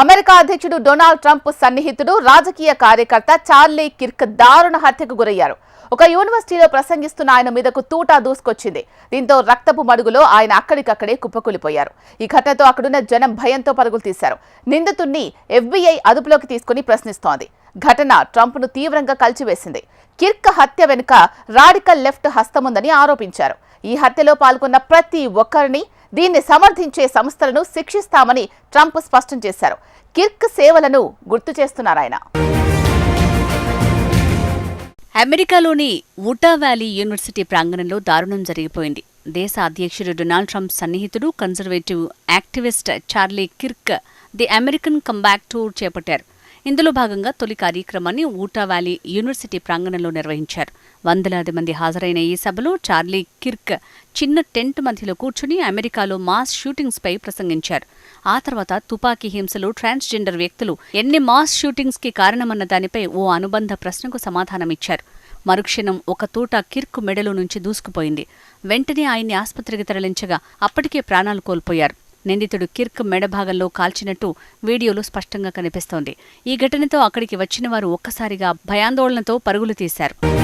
America అధ్యక్షుడు Donald Trump సన్నిహితుడు రాజకీయ కార్యకర్త చార్లీ కిర్క్ దారుణ హత్యకు గురయ్యారు. ఒక యూనివర్సిటీలో ప్రసంగిస్తున్న ఆయన మీదకు తూటా దూసుకొచ్చింది. దీంతో రక్తపు మడుగులో ఆయన అక్కడికక్కడే కుప్పకూలిపోయారు. ఈ ఘటనతో అక్కడున్న జనం భయంతో పరుగులు తీశారు. నిందితుణ్ణి ఎఫ్బీఐ అదుపులోకి తీసుకుని ప్రశ్నిస్తోంది. ఘటన ట్రంప్ను తీవ్రంగా కలిచివేసింది. కిర్క్ హత్య వెనుక రాడికల్ లెఫ్ట్ హస్తముందని ఆరోపించారు. ఈ హత్యలో పాల్గొన్న ప్రతి ఒక్కరిని దీన్ని సమర్థించే సంస్థలను శిక్షిస్తామని ట్రంప్ స్పష్టం చేశారు. కిర్క్ సేవలను గుర్తు చేస్తున్నారాయన అమెరికాలోని ఉటా వ్యాలీ యూనివర్సిటీ ప్రాంగణంలో దారుణం జరిగిపోయింది. దేశ అధ్యక్షుడు డొనాల్డ్ ట్రంప్ సన్నిహితుడు conservative activist Charlie Kirk the American comeback tour చేపట్టారు. ఇందులో భాగంగా తొలి కార్యక్రమాన్ని ఊటా వ్యాలీ యూనివర్సిటీ ప్రాంగణంలో నిర్వహించారు. వందలాది మంది హాజరైన ఈ సభలో చార్లీ కిర్క్ చిన్న టెంట్ మధ్యలో కూర్చుని అమెరికాలో మాస్ షూటింగ్స్పై ప్రసంగించారు. ఆ తర్వాత తుపాకీ హింసలు ట్రాన్స్జెండర్ వ్యక్తులు ఎన్ని మాస్ షూటింగ్స్కి కారణమన్న దానిపై ఓ అనుబంధ ప్రశ్నకు సమాధానమిచ్చారు. మరుక్షణం ఒక తూట కిర్క్ మెడలో నుంచి దూసుకుపోయింది. వెంటనే ఆయన్ని ఆసుపత్రికి తరలించగా అప్పటికే ప్రాణాలు కోల్పోయారు. నిందితుడు కిర్క్ మెడభాగంలో కాల్చినట్టు వీడియోలో స్పష్టంగా కనిపిస్తోంది. ఈ ఘటనతో అక్కడికి వచ్చిన వారు ఒక్కసారిగా భయాందోళనతో పరుగులు తీశారు.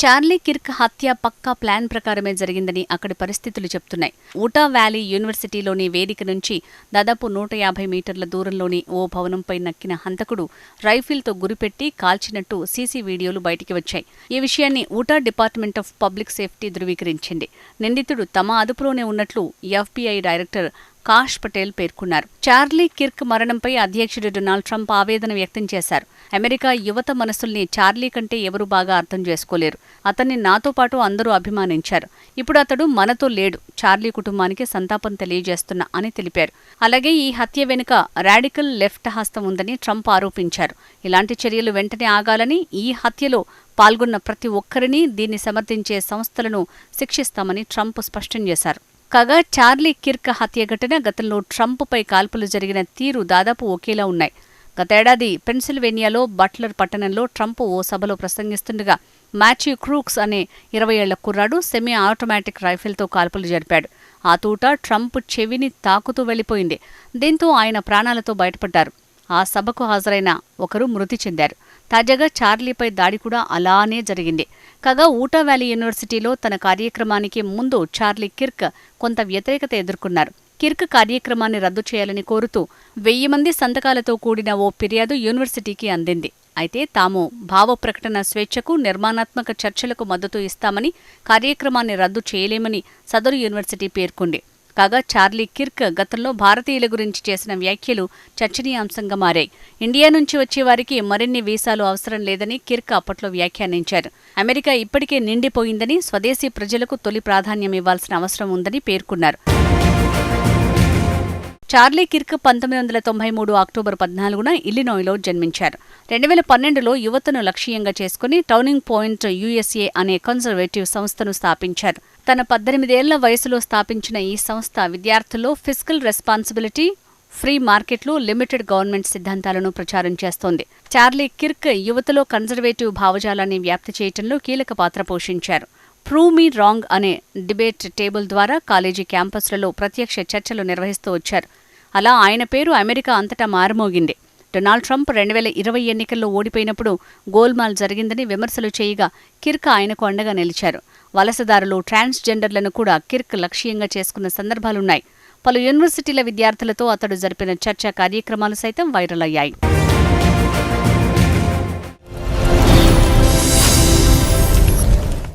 చార్లీ కిర్క్ హత్య పక్కా ప్లాన్ ప్రకారమే జరిగిందని అక్కడి పరిస్థితులు చెప్తున్నాయి. ఊటా వ్యాలీ యూనివర్సిటీలోని వేదిక నుంచి దాదాపు నూట యాభై మీటర్ల దూరంలోని ఓ భవనంపై నక్కిన హంతకుడు రైఫిల్తో గురిపెట్టి కాల్చినట్టు సీసీ వీడియోలు బయటికి వచ్చాయి. ఈ విషయాన్ని Utah department of public safety ధృవీకరించింది. నిందితుడు తమ అదుపులోనే ఉన్నట్లు ఎఫ్బీఐ డైరెక్టర్ కాష్ పటేల్ పేర్కొన్నారు. చార్లీ కిర్క్ మరణంపై అధ్యక్షుడు డొనాల్డ్ ట్రంప్ ఆవేదన వ్యక్తం చేశారు. అమెరికా యువత మనసుల్ని చార్లీ కంటే ఎవరూ బాగా అర్థం చేసుకోలేరు. అతన్ని నాతో పాటు అందరూ అభిమానించారు. ఇప్పుడు అతడు మనతో లేడు. చార్లీ కుటుంబానికి సంతాపం తెలియజేస్తున్నా అని తెలిపారు. అలాగే ఈ హత్య వెనుక రాడికల్ లెఫ్ట్ హస్తం ఉందని ట్రంప్ ఆరోపించారు. ఇలాంటి చర్యలు వెంటనే ఆగాలని ఈ హత్యలో పాల్గొన్న ప్రతి ఒక్కరిని దీన్ని సమర్థించే సంస్థలను శిక్షిస్తామని ట్రంప్ స్పష్టం చేశారు. కాగా చార్లీ కిర్క్ హత్య ఘటన గతంలో ట్రంప్పై కాల్పులు జరిగిన తీరు దాదాపు ఒకేలా ఉన్నాయి. గతేడాది పెన్సిల్వేనియాలో బట్లర్ పట్టణంలో ట్రంప్ ఓ సభలో ప్రసంగిస్తుండగా మ్యాచ్యూ క్రూక్స్ అనే ఇరవై ఏళ్ళ కుర్రాడు సెమీ ఆటోమేటిక్ రైఫిల్తో కాల్పులు జరిపాడు. ఆ తూట ట్రంప్ చెవిని తాకుతూ వెళ్ళిపోయింది దీంతో ఆయన ప్రాణాలతో బయటపడ్డారు. ఆ సభకు హాజరైన ఒకరు మృతి చెందారు. తాజాగా చార్లీపై దాడి కూడా అలానే జరిగింది. కాగా ఊటా వ్యాలీ యూనివర్సిటీలో తన కార్యక్రమానికి ముందు చార్లీ కిర్క్ కొంత వ్యతిరేకత ఎదుర్కొన్నారు. కిర్క్ కార్యక్రమాన్ని రద్దు చేయాలని కోరుతూ వెయ్యి మంది సంతకాలతో కూడిన ఓ ఫిర్యాదు యూనివర్సిటీకి అందింది. అయితే తాము భావ ప్రకటన స్వేచ్ఛకు నిర్మాణాత్మక చర్చలకు మద్దతు ఇస్తామని కార్యక్రమాన్ని రద్దు చేయలేమని సదరు యూనివర్సిటీ పేర్కొంది. కాగా చార్లీ కిర్క్ గతంలో భారతీయుల గురించి చేసిన వ్యాఖ్యలు చర్చనీయాంశంగా మారాయి. ఇండియా నుంచి వచ్చే వారికి మరిన్ని వీసాలు అవసరం లేదని కిర్క్ అప్పట్లో వ్యాఖ్యానించారు. అమెరికా ఇప్పటికే నిండిపోయిందని స్వదేశీ ప్రజలకు తొలి ప్రాధాన్యం ఇవ్వాల్సిన అవసరం ఉందని పేర్కొన్నారు. చార్లీ కిర్క్ పంతొమ్మిది వందల తొంభై మూడు అక్టోబర్ పద్నాలుగున ఇల్లినోయ్లో జన్మించారు. రెండు వేల పన్నెండులో యువతను లక్ష్యంగా చేసుకుని టౌనింగ్ పాయింట్ యుఎస్ఏ అనే కన్జర్వేటివ్ సంస్థను స్థాపించారు. తన పద్దెనిమిదేళ్ళ వయసులో స్థాపించిన ఈ సంస్థ విద్యార్థుల్లో ఫిజికల్ రెస్పాన్సిబిలిటీ ఫ్రీ మార్కెట్లు లిమిటెడ్ గవర్నమెంట్ సిద్ధాంతాలను ప్రచారం చేస్తోంది. చార్లీ కిర్క్ యువతలో కన్జర్వేటివ్ భావజాలాన్ని వ్యాప్తి చేయటంలో కీలక పాత్ర పోషించారు. ప్రూవ్ మీ రాంగ్ అనే డిబేట్ టేబుల్ ద్వారా కాలేజీ క్యాంపస్లలో ప్రత్యక్ష చర్చలు నిర్వహిస్తూ వచ్చారు. అలా ఆయన పేరు అమెరికా అంతటా మారుమోగింది. డొనాల్డ్ ట్రంప్ రెండు వేల ఇరవై ఎన్నికల్లో ఓడిపోయినప్పుడు గోల్మాల్ జరిగిందని విమర్శలు చేయగా కిర్క్ ఆయనకు అండగా నిలిచారు. వలసదారులు ట్రాన్స్జెండర్లను కూడా కిర్క్ లక్ష్యంగా చేసుకున్న సందర్భాలున్నాయి. పలు యూనివర్సిటీల విద్యార్థులతో అతడు జరిపిన చర్చా కార్యక్రమాలు సైతం వైరల్ అయ్యాయి.